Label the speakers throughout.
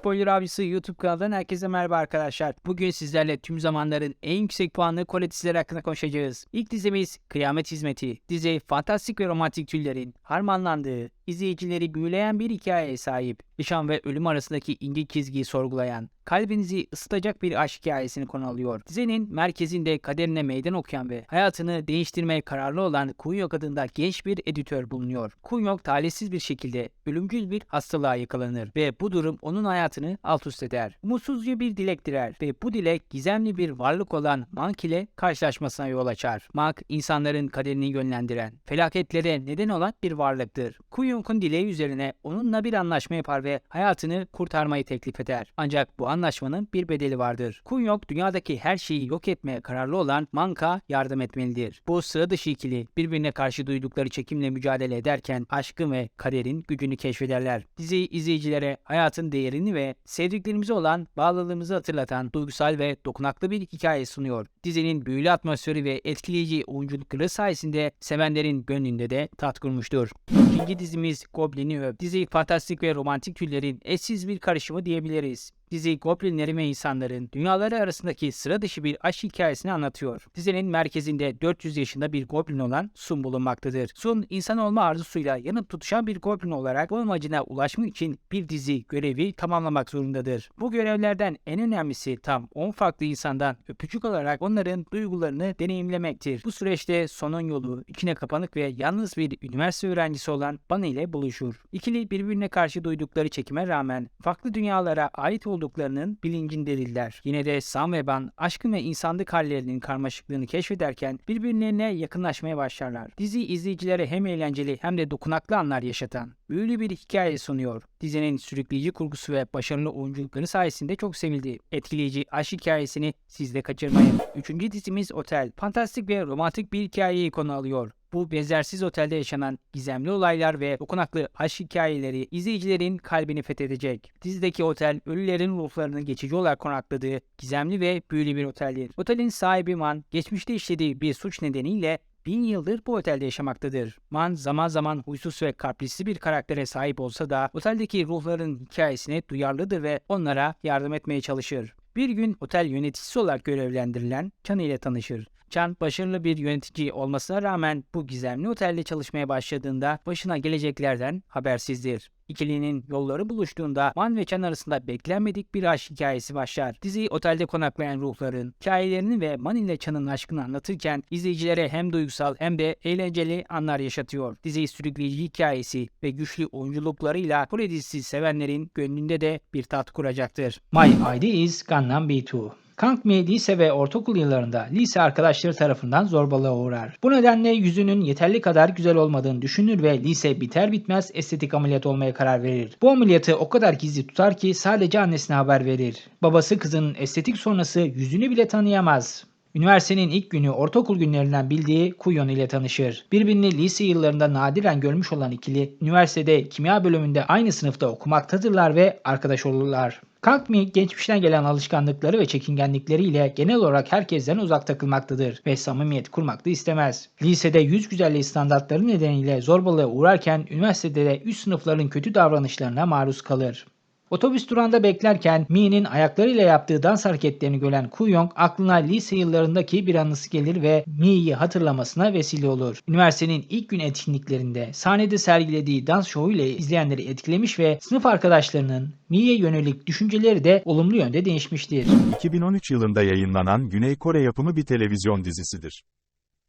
Speaker 1: Spoiler Avcısı YouTube kanalından herkese merhaba arkadaşlar. Bugün sizlerle tüm zamanların en yüksek puanlı Kore dizileri hakkında konuşacağız. İlk dizimiz Kıyamet Hizmeti. Dizi fantastik ve romantik türlerin harmanlandığı, izleyicileri büyüleyen bir hikayeye sahip. Yaşam ve ölüm arasındaki ince çizgiyi sorgulayan, kalbinizi ısıtacak bir aşk hikayesini konu alıyor. Dizinin merkezinde kaderine meydan okuyan ve hayatını değiştirmeye kararlı olan Kunyok adında genç bir editör bulunuyor. Kunyok talihsiz bir şekilde ölümcül bir hastalığa yakalanır ve bu durum onun hayatını alt üst eder. Umutsuzca bir dilek diler ve bu dilek gizemli bir varlık olan Mank ile karşılaşmasına yol açar. Mank insanların kaderini yönlendiren, felaketlere neden olan bir varlıktır. Kunyok'un dileği üzerine onunla bir anlaşma yapar ve hayatını kurtarmayı teklif eder. Ancak bu anlaşmanın bir bedeli vardır. Kunyok dünyadaki her şeyi yok etmeye kararlı olan Mank'a yardım etmelidir. Bu sıra dışı ikili birbirine karşı duydukları çekimle mücadele ederken aşkın ve kaderin gücünü keşfederler. Dizi izleyicilere hayatın değerini ve sevdiklerimize olan bağlılığımızı hatırlatan duygusal ve dokunaklı bir hikaye sunuyor. Dizinin büyülü atmosferi ve etkileyici oyunculukları sayesinde sevenlerin gönlünde de tat kurmuştur. İkinci dizimiz Goblin'i Öp. Dizi fantastik ve romantik türlerin eşsiz bir karışımı diyebiliriz. Dizi goblinlerin ve insanların dünyaları arasındaki sıra dışı bir aşk hikayesini anlatıyor. Dizinin merkezinde 400 yaşında bir goblin olan Sun bulunmaktadır. Sun insan olma arzusuyla yanıp tutuşan bir goblin olarak bu amacına ulaşmak için bir dizi görevi tamamlamak zorundadır. Bu görevlerden en önemlisi tam 10 farklı insandan öpücük alarak onların duygularını deneyimlemektir. Bu süreçte Son'un yolu içine kapanık ve yalnız bir üniversite öğrencisi olan Bunny ile buluşur. İkili birbirine karşı duydukları çekime rağmen farklı dünyalara ait olduklarının bilincindedirler. Yine de Sam ve Ban aşkın ve insanlık hallerinin karmaşıklığını keşfederken birbirlerine yakınlaşmaya başlarlar. Dizi izleyicilere hem eğlenceli hem de dokunaklı anlar yaşatan büyülü bir hikaye sunuyor. Dizinin sürükleyici kurgusu ve başarılı oyunculukları sayesinde çok sevildi. Etkileyici aşk hikayesini siz de kaçırmayın. Üçüncü dizimiz Otel. Fantastik ve romantik bir hikayeyi konu alıyor. Bu benzersiz otelde yaşanan gizemli olaylar ve dokunaklı aşk hikayeleri izleyicilerin kalbini fethedecek. Dizideki otel ölülerin ruhlarının geçici olarak konakladığı gizemli ve büyülü bir oteldir. Otelin sahibi Man geçmişte işlediği bir suç nedeniyle bin yıldır bu otelde yaşamaktadır. Man zaman zaman huysuz ve kalplisi bir karaktere sahip olsa da oteldeki ruhların hikayesine duyarlıdır ve onlara yardım etmeye çalışır. Bir gün otel yöneticisi olarak görevlendirilen Chan ile tanışır. Chan başarılı bir yönetici olmasına rağmen bu gizemli otelde çalışmaya başladığında başına geleceklerden habersizdir. İkilinin yolları buluştuğunda Man ve Chan arasında beklenmedik bir aşk hikayesi başlar. Dizi otelde konaklayan ruhların hikayelerini ve Man ile Chan'ın aşkını anlatırken izleyicilere hem duygusal hem de eğlenceli anlar yaşatıyor. Dizi sürükleyici hikayesi ve güçlü oyunculuklarıyla Kore dizisi sevenlerin gönlünde de bir tat kuracaktır. My ID is Gangnam B2 Kang Mi lise ve ortaokul yıllarında lise arkadaşları tarafından zorbalığa uğrar. Bu nedenle yüzünün yeterli kadar güzel olmadığını düşünür ve lise biter bitmez estetik ameliyat olmaya karar verir. Bu ameliyatı o kadar gizli tutar ki sadece annesine haber verir. Babası kızının estetik sonrası yüzünü bile tanıyamaz. Üniversitenin ilk günü ortaokul günlerinden bildiği Kuyon ile tanışır. Birbirini lise yıllarında nadiren görmüş olan ikili, üniversitede kimya bölümünde aynı sınıfta okumaktadırlar ve arkadaş olurlar. Kalkmi geçmişten gelen alışkanlıkları ve çekingenlikleriyle genel olarak herkesten uzak takılmaktadır ve samimiyet kurmak da istemez. Lisede yüz güzelliği standartları nedeniyle zorbalığa uğrarken üniversitede de üst sınıfların kötü davranışlarına maruz kalır. Otobüs durağında beklerken Mi'nin ayaklarıyla yaptığı dans hareketlerini gören Kuyong aklına lise yıllarındaki bir anısı gelir ve Mi'yi hatırlamasına vesile olur. Üniversitenin ilk gün etkinliklerinde sahnede sergilediği dans şovu ile izleyenleri etkilemiş ve sınıf arkadaşlarının Mi'ye yönelik düşünceleri de olumlu yönde değişmiştir.
Speaker 2: 2013 yılında yayınlanan Güney Kore yapımı bir televizyon dizisidir.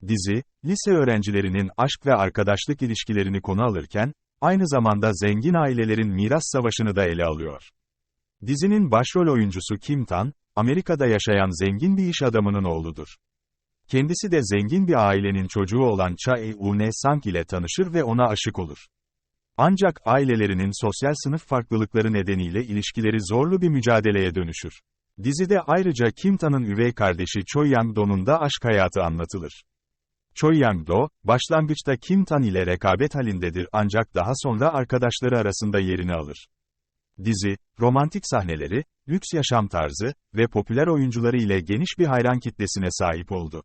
Speaker 2: Dizi, lise öğrencilerinin aşk ve arkadaşlık ilişkilerini konu alırken, aynı zamanda zengin ailelerin miras savaşını da ele alıyor. Dizinin başrol oyuncusu Kim Tan, Amerika'da yaşayan zengin bir iş adamının oğludur. Kendisi de zengin bir ailenin çocuğu olan Cha E-une Sang ile tanışır ve ona aşık olur. Ancak ailelerinin sosyal sınıf farklılıkları nedeniyle ilişkileri zorlu bir mücadeleye dönüşür. Dizide ayrıca Kim Tan'ın üvey kardeşi Choi Yang-do'nun da aşk hayatı anlatılır. Choi Yang-do, başlangıçta Kim Tan ile rekabet halindedir ancak daha sonra arkadaşları arasında yerini alır. Dizi, romantik sahneleri, lüks yaşam tarzı ve popüler oyuncuları ile geniş bir hayran kitlesine sahip oldu.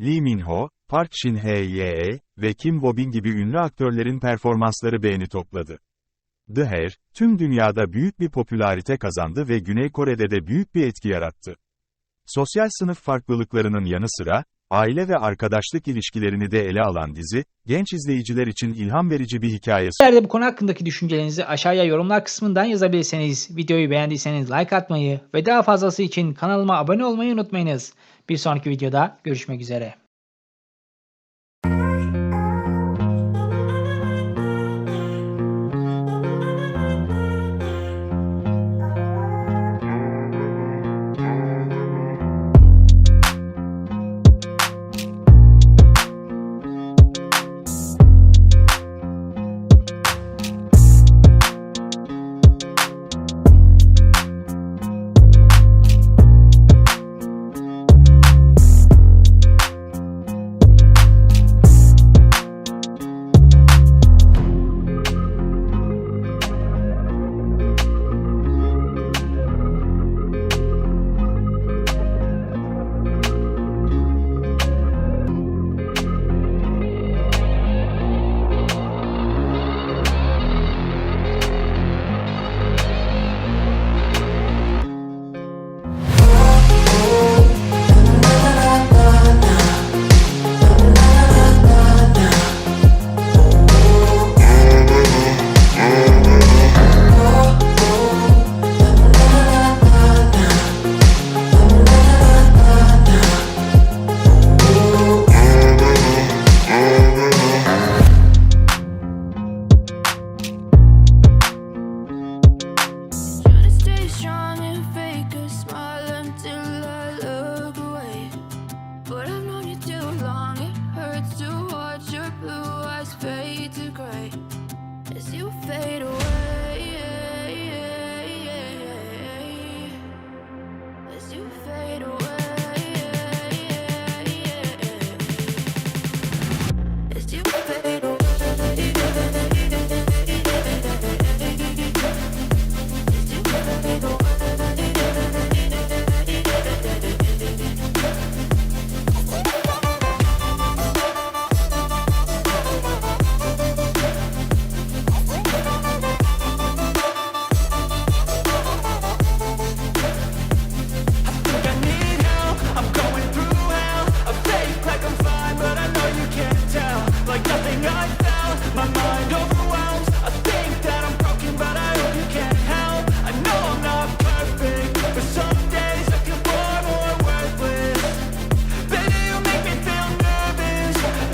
Speaker 2: Lee Min-ho, Park Shin-hye ve Kim Bo-bin gibi ünlü aktörlerin performansları beğeni topladı. The Hair, tüm dünyada büyük bir popülarite kazandı ve Güney Kore'de de büyük bir etki yarattı. Sosyal sınıf farklılıklarının yanı sıra, aile ve arkadaşlık ilişkilerini de ele alan dizi, genç izleyiciler için ilham verici bir hikaye
Speaker 1: de bu konu hakkındaki düşüncelerinizi aşağıya yorumlar kısmından yazabilirsiniz. Videoyu beğendiyseniz like atmayı ve daha fazlası için kanalıma abone olmayı unutmayınız. Bir sonraki videoda görüşmek üzere.
Speaker 3: watch your blue eyes fade to gray as you fade away. As you fade away. As you fade away. my mind up.